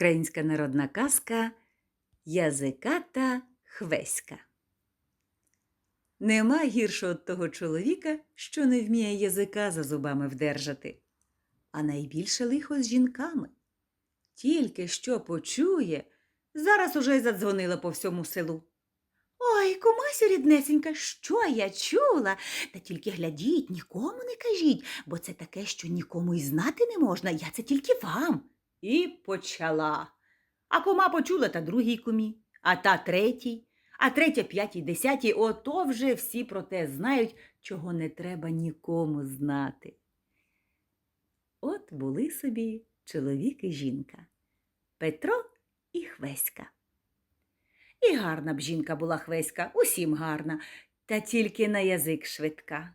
Українська народна казка Язиката Хвеська. Нема гіршого того чоловіка, що не вміє язика за зубами вдержати. А найбільше лихо з жінками. Тільки що почує, зараз уже й задзвонила по всьому селу. Ой, кумасю ріднесенька, що я чула? Та тільки глядіть, нікому не кажіть, бо це таке, що нікому й знати не можна, я це тільки вам. І почала. А кума почула та другій кумі, а та третій, а третя п'ятій, десятій, ото вже всі про те знають, чого не треба нікому знати. От були собі чоловік і жінка Петро і Хвеська. І гарна б жінка була Хвеська, усім гарна, та тільки на язик швидка.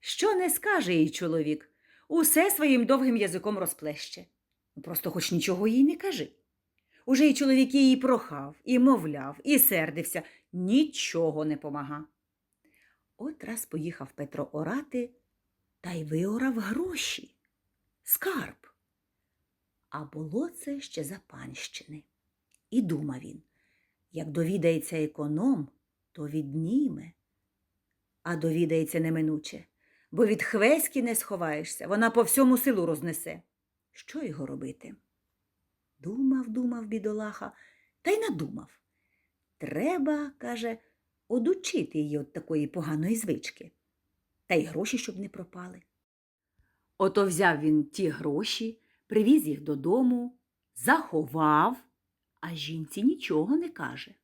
Що не скаже їй чоловік, усе своїм довгим язиком розплеще. Ну, Просто хоч нічого їй не кажи. Уже й чоловік її прохав, і мовляв, і сердився, нічого не помага. От раз поїхав Петро орати та й виорав гроші. Скарб. А було це ще за панщини. І думав він, як довідається економ, то відніме. А довідається неминуче, бо від хвеськи не сховаєшся, вона по всьому селу рознесе. Що його робити? Думав, думав бідолаха, та й надумав. Треба, каже, одучити її від такої поганої звички, та й гроші, щоб не пропали. Ото взяв він ті гроші, привіз їх додому, заховав, а жінці нічого не каже.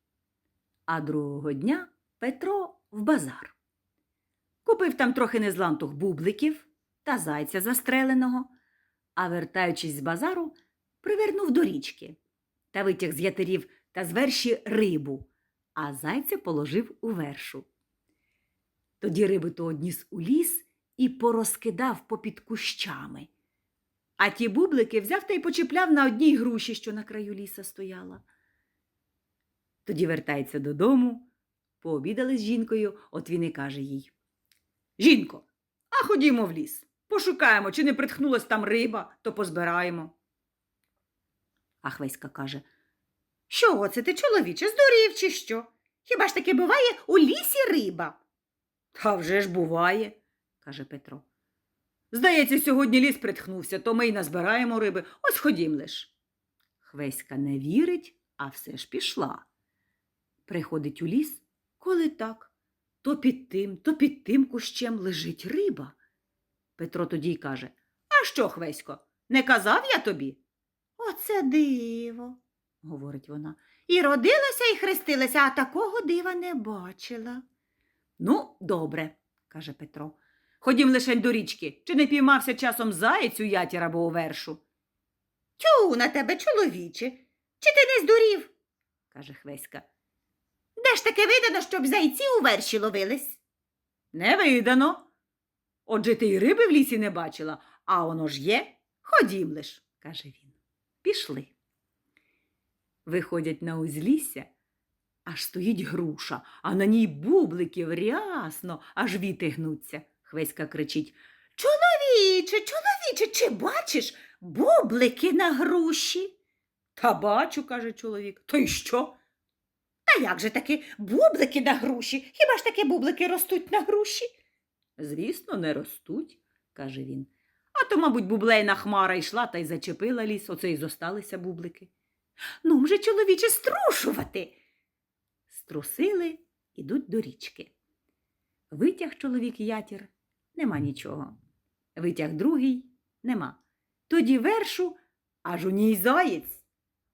А другого дня Петро в базар. Купив там трохи незлантух бубликів та зайця застреленого, а вертаючись з базару, привернув до річки та витяг з ятерів та з верші рибу, а зайця положив у вершу. Тоді риби то одніс у ліс і порозкидав попід кущами. А ті бублики взяв та й почіпляв на одній груші, що на краю ліса стояла. Тоді вертається додому, пообідали з жінкою, от він і каже їй. Жінко, а ходімо в ліс. Пошукаємо, чи не притхнулась там риба, то позбираємо. А Хвеська каже Що це ти, чоловіче, здурів, чи що? Хіба ж таки буває у лісі риба? Та вже ж буває, каже Петро. Здається, сьогодні ліс притхнувся, то ми й назбираємо риби. Ось ходім лиш. Хвеська не вірить, а все ж пішла. Приходить у ліс, коли так, то під тим, то під тим кущем лежить риба. Петро тоді й каже А що, Хвесько, не казав я тобі? Оце диво, говорить вона. І родилася, і хрестилася, а такого дива не бачила. Ну, добре, каже Петро. Ходім лишень до річки, чи не піймався часом заєць у ятір або у вершу? Тю на тебе, чоловіче, чи ти не здурів? каже Хвеська. Де ж таке видано, щоб зайці у верші ловились? Не видано. Отже, ти й риби в лісі не бачила, а воно ж є. Ходім лиш, каже він. Пішли. Виходять на узлісся, аж стоїть груша, а на ній бубликів рясно, аж віти гнуться. Хвеська кричить Чоловіче, чоловіче, чи бачиш бублики на груші? Та бачу, каже чоловік. То й що? А як же таки бублики на груші? Хіба ж таки бублики ростуть на груші? Звісно, не ростуть, каже він. А то, мабуть, бублейна хмара йшла та й зачепила ліс, оце й зосталися бублики. Ну, вже, чоловіче, струшувати. Струсили, ідуть до річки. Витяг чоловік ятір, нема нічого. Витяг другий нема. Тоді вершу, аж у ній заєць.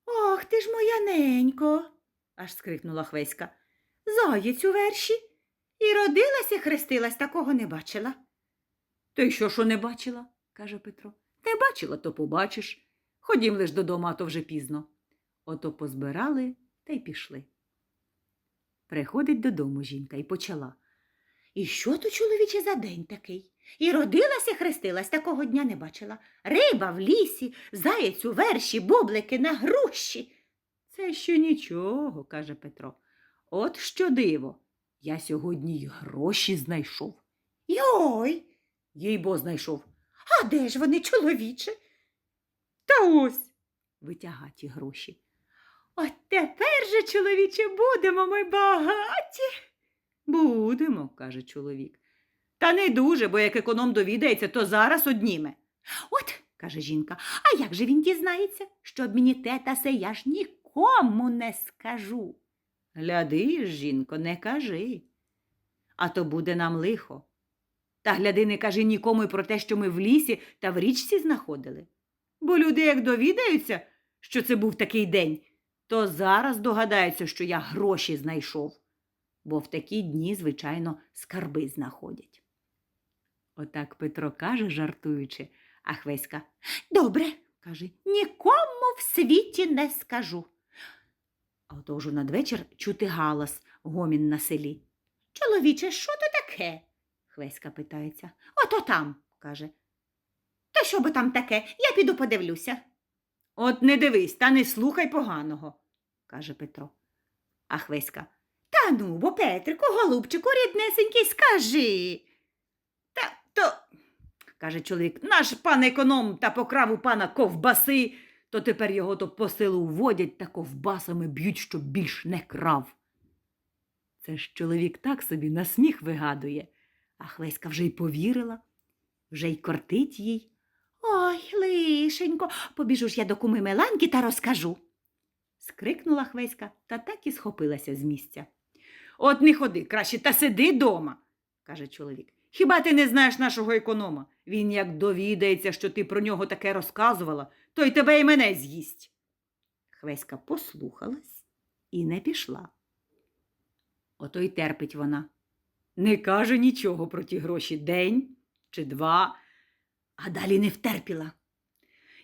Ох ти ж моя ненько, аж скрикнула Хвеська. Заєць у верші. І родилася, хрестилась, такого не бачила. То й що, що не бачила? каже Петро. Не бачила, то побачиш. Ходім лиш додому, а то вже пізно. Ото позбирали та й пішли. Приходить додому жінка і почала. І що то, чоловіче, за день такий? І родилася, хрестилась, такого дня не бачила. Риба в лісі, заєць у верші, бублики на груші. Це ще нічого, каже Петро. От що диво. Я сьогодні й гроші знайшов. Йой, їй бо знайшов. А де ж вони, чоловіче? Та ось. витяга ті гроші. От тепер же, чоловіче, будемо ми багаті. Будемо, каже чоловік. Та не дуже, бо як економ довідається, то зараз одніме. От, каже жінка, а як же він дізнається, щоб мені те та се я ж нікому не скажу. Гляди жінко, не кажи, а то буде нам лихо. Та гляди, не кажи нікому й про те, що ми в лісі та в річці знаходили. Бо люди, як довідаються, що це був такий день, то зараз догадаються, що я гроші знайшов, бо в такі дні, звичайно, скарби знаходять. Отак Петро каже, жартуючи, а Хвеська Добре, каже, нікому в світі не скажу. Отож надвечір чути галас, гомін на селі. Чоловіче, що то таке? Хвеська питається. Ото там, каже. Та що би там таке? Я піду подивлюся. От не дивись, та не слухай поганого, каже Петро. А Хвеська. Та ну, бо Петрику, голубчику, ріднесенький, скажи. Та то, каже чоловік, наш пан економ та покрав у пана ковбаси, то тепер його то по селу водять та ковбасами б'ють, щоб більш не крав. Це ж чоловік так собі на сміх вигадує, а Хвеська вже й повірила, вже й кортить їй. Ой, лишенько, побіжу ж я до куми Меланки та розкажу. скрикнула Хвеська та так і схопилася з місця. От не ходи, краще та сиди дома, каже чоловік. Хіба ти не знаєш нашого економа? Він як довідається, що ти про нього таке розказувала, то й тебе і мене з'їсть. Хвеська послухалась і не пішла. Ото й терпить вона. Не каже нічого про ті гроші день чи два, а далі не втерпіла.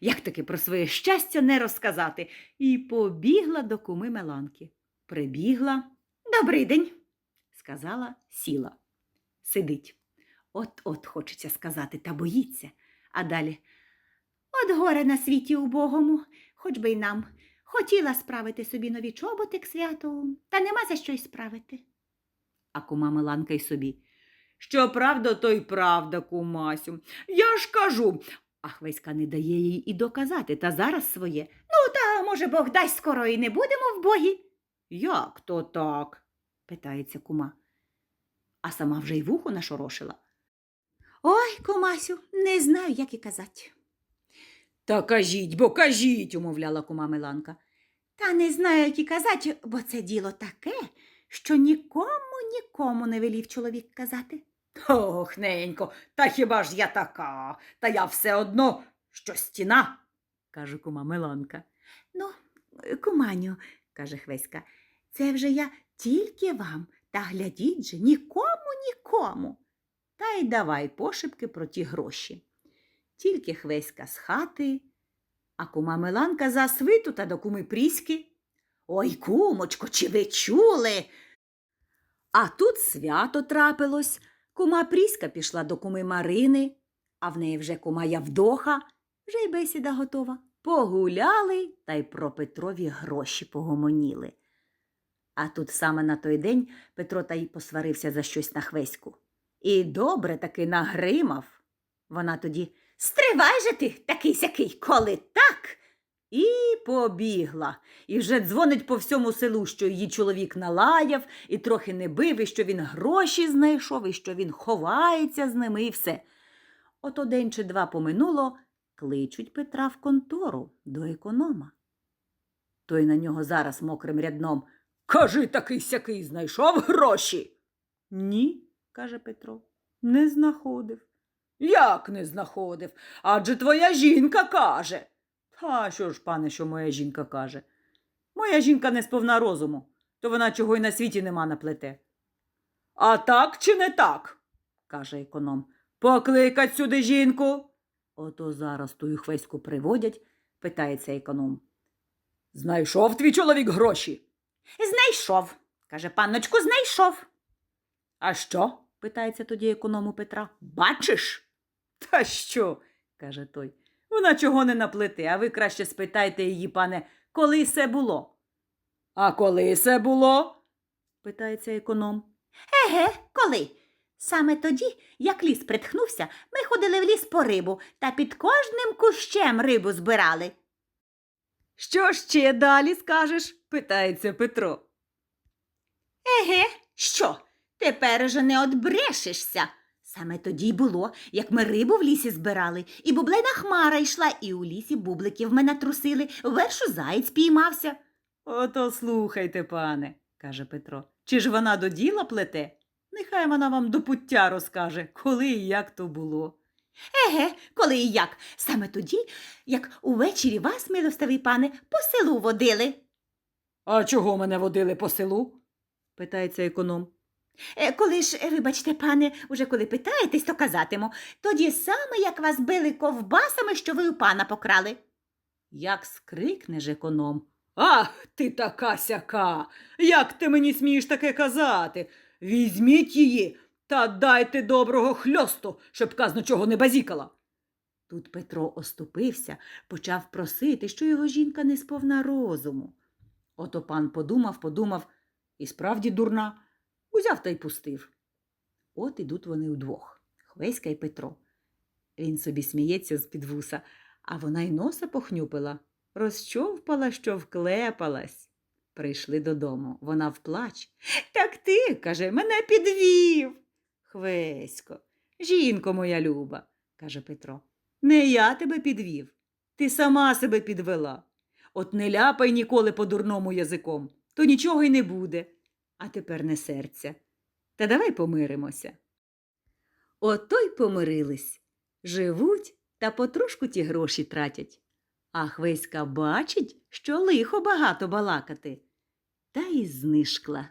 Як таки про своє щастя не розказати, і побігла до куми Меланки. Прибігла. Добрий день, сказала, сіла. Сидить. От-от хочеться сказати, та боїться. А далі. От горе на світі убогому, хоч би й нам. Хотіла справити собі нові чоботи к святу, та нема за що й справити. А кума Меланка й собі. Що правда, то й правда, кумасю. Я ж кажу. А Хвеська не дає їй і доказати, та зараз своє. Ну, та, може, Бог дасть скоро і не будемо в богі. Як то так? питається кума. А сама вже й вухо нашорошила. Ой, кумасю, не знаю, як і казати. Та кажіть, бо кажіть, умовляла кума Миланка. Та не знаю, як і казати, бо це діло таке, що нікому, нікому не велів чоловік казати. Ох, ненько, та хіба ж я така? Та я все одно, що стіна, каже кума Миланка. Ну, куманю, каже Хвеська, це вже я тільки вам, та глядіть же нікому, нікому. Та й давай пошепки про ті гроші. Тільки Хвеська з хати, а кума Миланка за свиту та до куми Пріськи. Ой, кумочко, чи ви чули? А тут свято трапилось. Кума Пріська пішла до куми Марини, а в неї вже кума Явдоха, вже й бесіда готова. Погуляли та й про Петрові гроші погомоніли. А тут саме на той день Петро та й посварився за щось на хвеську. І добре таки нагримав. Вона тоді Стривай же ти, такий сякий, коли так. І побігла. І вже дзвонить по всьому селу, що її чоловік налаяв, і трохи не бив, і що він гроші знайшов, і що він ховається з ними, і все. Ото день чи два поминуло, кличуть Петра в контору до економа. Той на нього зараз мокрим рядном. Кажи такий сякий знайшов гроші. Ні, каже Петро, не знаходив. Як не знаходив? Адже твоя жінка каже. Та що ж, пане, що моя жінка каже? Моя жінка не сповна розуму, то вона чого й на світі нема наплете. А так чи не так? каже економ. Покликать сюди жінку. Ото зараз тую хвеську приводять, питається економ. Знайшов твій чоловік гроші? Знайшов, каже панночку, знайшов. А що? питається тоді економ Петра. Бачиш? Та що? каже той. Вона чого не наплете, а ви краще спитайте її, пане, коли це було. А коли це було? питається економ. Еге, коли? Саме тоді, як ліс притхнувся, ми ходили в ліс по рибу та під кожним кущем рибу збирали. Що ще далі скажеш? питається Петро. Еге, що? Тепер же не одбрешешся. Саме тоді й було, як ми рибу в лісі збирали, і бублина хмара йшла, і у лісі бубликів мене трусили, вершу заєць піймався. Ото слухайте, пане, каже Петро. Чи ж вона до діла плете? Нехай вона вам до пуття розкаже, коли і як то було. Еге, коли і як? Саме тоді, як увечері вас, милостивий пане, по селу водили. А чого мене водили по селу? питається економ. Е, Коли ж, е, вибачте, пане, уже коли питаєтесь, то казатиму. Тоді саме, як вас били ковбасами, що ви у пана покрали. Як скрикне ж економ. Ах, ти така сяка. Як ти мені смієш таке казати? Візьміть її та дайте доброго хльосту, щоб казно чого не базікала. Тут Петро оступився, почав просити, що його жінка не сповна розуму. Ото пан подумав, подумав, і справді дурна, узяв та й пустив. От ідуть вони удвох Хвеська й Петро. Він собі сміється з-під вуса, а вона й носа похнюпила, розчовпала, що вклепалась. Прийшли додому. Вона вплач. Так ти, каже, мене підвів. Хвесько, жінко моя люба, каже Петро. Не я тебе підвів. Ти сама себе підвела. От не ляпай ніколи по дурному язиком, то нічого й не буде. А тепер не серця. Та давай помиримося. Ото й помирились. Живуть та потрошку ті гроші тратять. А Хвеська бачить, що лихо багато балакати, та й знишкла.